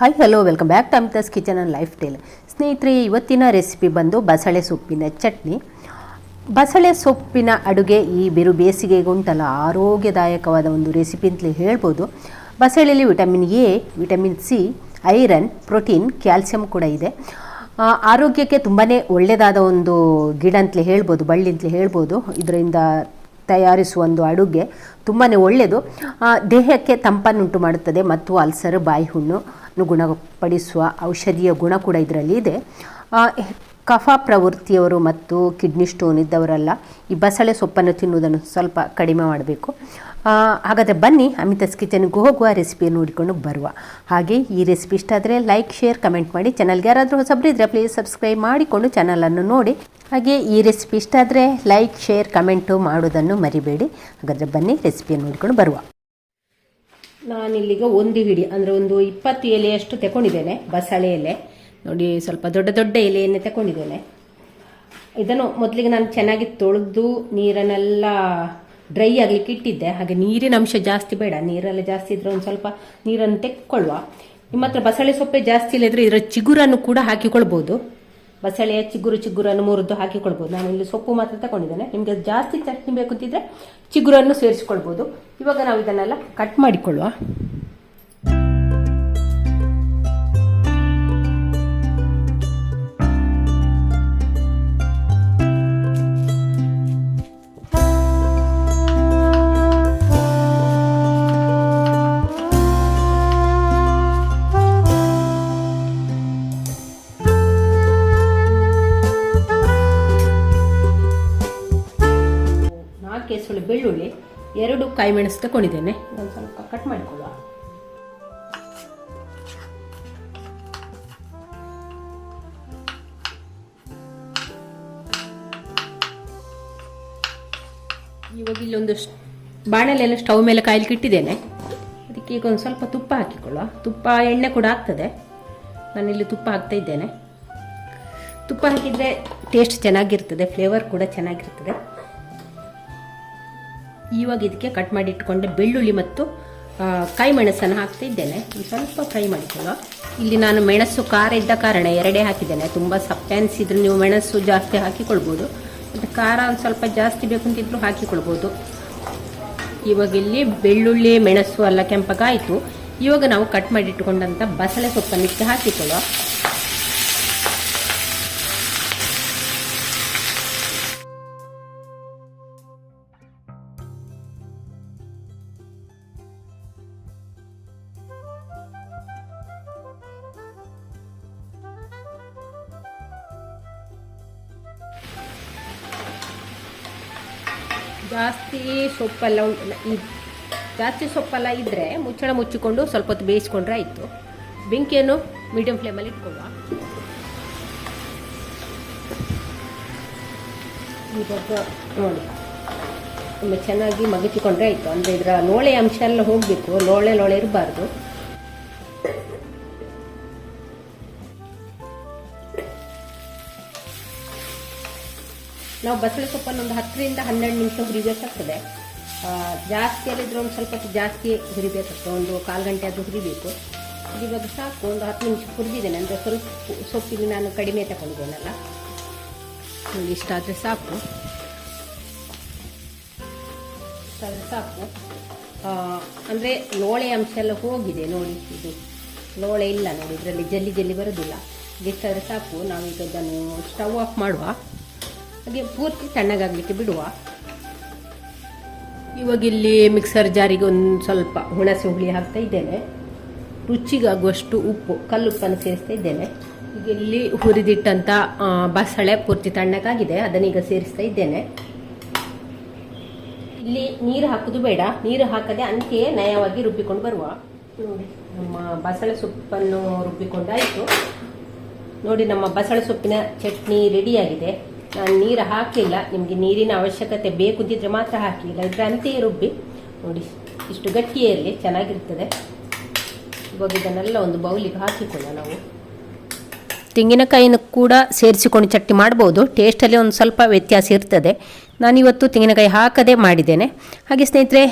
Hi hello welcome back to Amita's kitchen and lifestyle ಸ್ನೇಹಿತರೆ, ಇವತ್ತಿನ recipe ಬಂದು ಬಸಳೆ ಸೊಪ್ಪಿನ ಚಟ್ನಿ. ಬಸಳೆ ಸೊಪ್ಪಿನ ಅಡುಗೆ ಈ ಬಿರು ಬೇಸಿಗೆಗುಂಟಲ್ಲ ಆರೋಗ್ಯದಾಯಕವಾದ ಒಂದು ರೆಸಿಪಿ ಅಂತಲೇ ಹೇಳ್ಬೋದು. ಬಸಳೆಯಲ್ಲಿ vitamin A vitamin C iron protein calcium ಕೂಡ ಇದೆ. ಆರೋಗ್ಯಕ್ಕೆ ತುಂಬಾ ಒಳ್ಳೆಯದಾದ ಒಂದು ಗಿಡ ಅಂತಲೇ ಹೇಳ್ಬೋದು, ಬಳ್ಳಿ ಅಂತಲೇ ಹೇಳ್ಬೋದು. ಇದರಿಂದ ತಯಾರಿಸುವ ಒಂದು ಅಡುಗೆ ತುಂಬಾ ಒಳ್ಳೆಯದು ದೇಹಕ್ಕೆ ತಂಪನ್ನುಂಟು ಮಾಡುತ್ತದೆ ಮತ್ತು ಅಲ್ಸರ್ ಬಾಯಿ ಹುಣ್ಣು ಗುಣಪಡಿಸುವ ಔಷಧೀಯ ಗುಣ ಕೂಡ ಇದರಲ್ಲಿ ಇದೆ. ಕಫ ಪ್ರವೃತ್ತಿಯವರು ಮತ್ತು ಕಿಡ್ನಿ ಸ್ಟೋನ್ ಇದ್ದವರೆಲ್ಲ, ಈ ಬಸಳೆ ಸೊಪ್ಪನ್ನು ತಿನ್ನುವುದನ್ನು ಸ್ವಲ್ಪ ಕಡಿಮೆ ಮಾಡಬೇಕು. ಹಾಗಾದರೆ ಬನ್ನಿ, ಅಮಿತಸ್ ಕಿಚನ್ಗೆ ಹೋಗುವ ರೆಸಿಪಿ ನೋಡಿಕೊಂಡು ಬರುವ ಹಾಗೆ ಈ ರೆಸಿಪಿ ಇಷ್ಟ ಆದರೆ ಲೈಕ್ ಶೇರ್ ಕಮೆಂಟ್ ಮಾಡಿ. ಚಾನಲ್ಗೆ ಯಾರಾದರೂ ಹೊಸಬ್ರಿದ್ರೆ ಪ್ಲೀಸ್ ಸಬ್ಸ್ಕ್ರೈಬ್ ಮಾಡಿಕೊಂಡು ಚಾನಲನ್ನು ನೋಡಿ. ಹಾಗೆ ಈ ರೆಸಿಪಿ ಇಷ್ಟ ಆದರೆ ಲೈಕ್ ಶೇರ್ ಕಮೆಂಟು ಮಾಡೋದನ್ನು ಮರಿಬೇಡಿ. ಹಾಗಾದರೆ ಬನ್ನಿ ರೆಸಿಪಿಯನ್ನು ನೋಡಿಕೊಂಡು ಬರುವ. ನಾನಿಲ್ಲಿಗ ಒಂದು ಹಿಡಿ, ಅಂದರೆ ಒಂದು ಇಪ್ಪತ್ತು ಎಲೆಯಷ್ಟು ತಗೊಂಡಿದ್ದೇನೆ ಬಸಳೆ ಎಲೆ. ನೋಡಿ, ಸ್ವಲ್ಪ ದೊಡ್ಡ ದೊಡ್ಡ ಎಲೆಯನ್ನೇ ತಗೊಂಡಿದ್ದೇನೆ ಇದನ್ನು ಮೊದಲಿಗೆ ನಾನು ಚೆನ್ನಾಗಿ ತೊಳೆದು ನೀರನ್ನೆಲ್ಲ ಡ್ರೈ ಆಗಲಿಕ್ಕೆ ಇಟ್ಟಿದ್ದೆ. ಹಾಗೆ ನೀರಿನ ಅಂಶ ಜಾಸ್ತಿ ಬೇಡ. ನೀರೆಲ್ಲ ಜಾಸ್ತಿ ಇದ್ರೆ ಒಂದು ಸ್ವಲ್ಪ ನೀರನ್ನು ತೆಕ್ಕೊಳ್ಳುವ. ನಿಮ್ಮ ಹತ್ರ ಬಸಳೆ ಸೊಪ್ಪೆ ಜಾಸ್ತಿ ಇಲ್ಲದ್ರೆ ಇದರ ಚಿಗುರನ್ನು ಕೂಡ ಹಾಕಿಕೊಳ್ಬೋದು. ಬಸಳೆಯ ಚಿಗುರು ಚಿಗುರನ್ನು ಮುರಿದು ಹಾಕಿಕೊಳ್ಬೋದು. ನಾನು ಇಲ್ಲಿ ಸೊಪ್ಪು ಮಾತ್ರ ತಗೊಂಡಿದ್ದೇನೆ. ನಿಮಗೆ ಜಾಸ್ತಿ ಚಟ್ನಿ ಬೇಕು ಅಂತಿದ್ರೆ ಚಿಗುರನ್ನು ಸೇರಿಸಿಕೊಳ್ಬೋದು. ಇವಾಗ ನಾವು ಇದನ್ನೆಲ್ಲ ಕಟ್ ಮಾಡಿಕೊಳ್ಳುವ. ನಾಲ್ಕು ಎಸಳು ಬೆಳ್ಳುಳ್ಳಿ ಎರಡು ಕಾಯಿ ಮೆಣಸು ತಗೊಂಡಿದ್ದೇನೆ ಒಂದು ಸ್ವಲ್ಪ ಕಟ್ ಮಾಡಿಕೊಳ್ಳುವ. ಇವಾಗ ಇಲ್ಲೊಂದು ಬಾಣಲೆಲ್ಲ ಸ್ಟವ್ ಮೇಲೆ ಕಾಯ್ಲಿಕ್ಕೆ ಇಟ್ಟಿದ್ದೇನೆ. ಅದಕ್ಕೆ ಈಗ ಒಂದು ಸ್ವಲ್ಪ ತುಪ್ಪ ಹಾಕಿಕೊಳ್ಳುವ. ತುಪ್ಪ, ಎಣ್ಣೆ ಕೂಡ ಆಗ್ತದೆ. ನಾನಿಲ್ಲಿ ತುಪ್ಪ ಹಾಕ್ತಾ ಇದ್ದೇನೆ. ತುಪ್ಪ ಹಾಕಿದರೆ ಟೇಸ್ಟ್ ಚೆನ್ನಾಗಿರ್ತದೆ ಫ್ಲೇವರ್ ಕೂಡ ಚೆನ್ನಾಗಿರ್ತದೆ. ಇವಾಗ ಇದಕ್ಕೆ ಕಟ್ ಮಾಡಿ ಇಟ್ಕೊಂಡೆ ಬೆಳ್ಳುಳ್ಳಿ ಮತ್ತು ಕಾಯಿ ಮೆಣಸನ್ನು ಹಾಕ್ತಾ ಇದ್ದೇನೆ ಸ್ವಲ್ಪ ಫ್ರೈ ಮಾಡಿಕೊಳ್ಳುವ ಇಲ್ಲಿ ನಾನು ಮೆಣಸು ಖಾರ ಇದ್ದ ಕಾರಣ ಎರಡೇ ಹಾಕಿದ್ದೇನೆ. ತುಂಬ ಸಪ್ಪೆ ಅನಿಸಿದ್ರೆ ನೀವು ಮೆಣಸು ಜಾಸ್ತಿ ಹಾಕಿಕೊಳ್ಬೋದು. ಮತ್ತು ಖಾರ ಒಂದು ಸ್ವಲ್ಪ ಜಾಸ್ತಿ ಬೇಕು ಅಂತಿದ್ರು ಹಾಕಿಕೊಳ್ಬೋದು. ಇವಾಗ ಇಲ್ಲಿ ಬೆಳ್ಳುಳ್ಳಿ, ಮೆಣಸು ಎಲ್ಲ ಕೆಂಪಗಾಯಿತು. ಇವಾಗ ನಾವು ಕಟ್ ಮಾಡಿ ಇಟ್ಕೊಂಡಂಥ ಬಸಳೆ ಸೊಪ್ಪನ್ನು ಹಾಕಿಕೊಳ್ಳುವ ಜಾಸ್ತಿ ಸೊಪ್ಪೆಲ್ಲ ಈ ಜಾಸ್ತಿ ಸೊಪ್ಪೆಲ್ಲ ಇದ್ದರೆ ಮುಚ್ಚಳ ಮುಚ್ಚಿಕೊಂಡು ಸ್ವಲ್ಪ ಹೊತ್ತು ಬೇಯಿಸ್ಕೊಂಡ್ರೆ ಆಯಿತು. ಬೆಂಕಿಯನ್ನು ಮೀಡಿಯಂ ಫ್ಲೇಮಲ್ಲಿ ಇಟ್ಕೊಳ್ಳುವ. ಇವಾಗ ನೋಡಿ ತುಂಬ ಚೆನ್ನಾಗಿ ಮಗಚಿಕೊಂಡ್ರೆ ಆಯಿತು. ಅಂದರೆ ಇದರ ಲೋಳೆ ಅಂಶ ಎಲ್ಲ ಹೋಗಬೇಕು, ಲೋಳೆ ಲೋಳೆ ಇರಬಾರ್ದು. ನಾವು ಬಸಳೆ ಸೊಪ್ಪನ್ನು ಒಂದು ಹತ್ತರಿಂದ ಹನ್ನೆರಡು ನಿಮಿಷ ಹುರಿಬೇಕಾಗ್ತದೆ. ಜಾಸ್ತಿ ಅಲ್ಲಿದ್ರೆ ಒಂದು ಸ್ವಲ್ಪ ಜಾಸ್ತಿ ಹುರಿಬೇಕಾಗ್ತದೆ. ಒಂದು ಕಾಲು ಗಂಟೆ ಅದು ಹುರಿಬೇಕು. ಇವಾಗ ಸಾಕು, ಒಂದು ಹತ್ತು ನಿಮಿಷ ಹುರಿದಿದ್ದೇನೆ. ಅಂದರೆ ಸ್ವಲ್ಪ ಸೊಪ್ಪಿಗೆ ನಾನು ಕಡಿಮೆ ತಗೊಂಡಿದ್ದೇನಲ್ಲ. ನನಗೆ ಇಷ್ಟ ಆದರೆ ಸಾಕು. ಇಷ್ಟಾದ್ರೆ ಸಾಕು. ಅಂದರೆ ಲೋಳೆ ಅಂಶ ಎಲ್ಲ ಹೋಗಿದೆ ನೋಡಿ, ಇದು ಲೋಳೆ ಇಲ್ಲ ನೋಡಿ, ಇದರಲ್ಲಿ ಜಲ್ಲಿ ಜಲ್ಲಿ ಬರೋದಿಲ್ಲ. ಇಷ್ಟಾದರೆ ಸಾಕು. ನಾವು ಈಗ ಅದನ್ನು ಸ್ಟವ್ ಆಫ್ ಮಾಡುವ. ಹಾಗೆ ಪೂರ್ತಿ ತಣ್ಣಗಾಗಲಿಕ್ಕೆ ಬಿಡುವ. ಇವಾಗ ಇಲ್ಲಿ ಮಿಕ್ಸರ್ ಜಾರಿಗೆ ಒಂದು ಸ್ವಲ್ಪ ಹುಣಸೆ ಹುಳಿ ಹಾಕ್ತಾ ಇದ್ದೇನೆ. ರುಚಿಗಾಗುವಷ್ಟು ಉಪ್ಪು, ಕಲ್ಲುಪ್ಪನ್ನು ಸೇರಿಸ್ತಾ ಇದ್ದೇನೆ. ಈಗ ಇಲ್ಲಿ ಹುರಿದಿಟ್ಟಂಥ ಬಸಳೆ ಪೂರ್ತಿ ತಣ್ಣಗಾಗಿದೆ. ಅದನ್ನೀಗ ಸೇರಿಸ್ತಾ ಇದ್ದೇನೆ. ಇಲ್ಲಿ ನೀರು ಹಾಕೋದು ಬೇಡ. ನೀರು ಹಾಕದೆ ಅಂತೆಯೇ ನಯವಾಗಿ ರುಬ್ಬಿಕೊಂಡು ಬರುವ. ನೋಡಿ, ನಮ್ಮ ಬಸಳೆ ಸೊಪ್ಪನ್ನು ರುಬ್ಬಿಕೊಂಡಾಯಿತು. ನೋಡಿ, ನಮ್ಮ ಬಸಳೆ ಸೊಪ್ಪಿನ ಚಟ್ನಿ ರೆಡಿಯಾಗಿದೆ ನಾನು ನೀರು ಹಾಕಿಲ್ಲ, ನಿಮಗೆ ನೀರಿನ ಅವಶ್ಯಕತೆ ಬೇಕು ಅಂತಿದ್ರೆ ಮಾತ್ರ ಹಾಕಿ ಇದ್ರೆ ಅಂತೆಯೇ ರುಬ್ಬಿ. ನೋಡಿ, ಇಷ್ಟು ಗಟ್ಟಿಯೇ ಇರಲಿ ಚೆನ್ನಾಗಿರ್ತದೆ. ಇವಾಗ ಇದನ್ನೆಲ್ಲ ಒಂದು ಬೌಲಿಗೆ ಹಾಕಿಕೊಳ್ಳ ನಾವು. ತೆಂಗಿನಕಾಯಿನ ಕೂಡ ಸೇರಿಸಿಕೊಂಡು ಚಟ್ನಿ ಮಾಡ್ಬೋದು. ಟೇಸ್ಟಲ್ಲಿ ಒಂದು ಸ್ವಲ್ಪ ವ್ಯತ್ಯಾಸ ಇರ್ತದೆ. ನಾನಿವತ್ತು ತೆಂಗಿನಕಾಯಿ ಹಾಕದೆ ಮಾಡಿದ್ದೇನೆ. ಹಾಗೆ ಸ್ನೇಹಿತರೆ,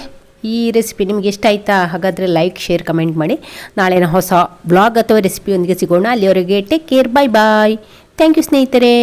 ಈ ರೆಸಿಪಿ ನಿಮಗೆ ಇಷ್ಟ ಆಯಿತಾ? ಹಾಗಾದರೆ ಲೈಕ್ ಶೇರ್ ಕಮೆಂಟ್ ಮಾಡಿ. ನಾಳೆನ ಹೊಸ ಬ್ಲಾಗ್ ಅಥವಾ ರೆಸಿಪಿಯೊಂದಿಗೆ ಸಿಗೋಣ. ಅಲ್ಲಿವರೆಗೆ take care bye bye thank you ಸ್ನೇಹಿತರೆ.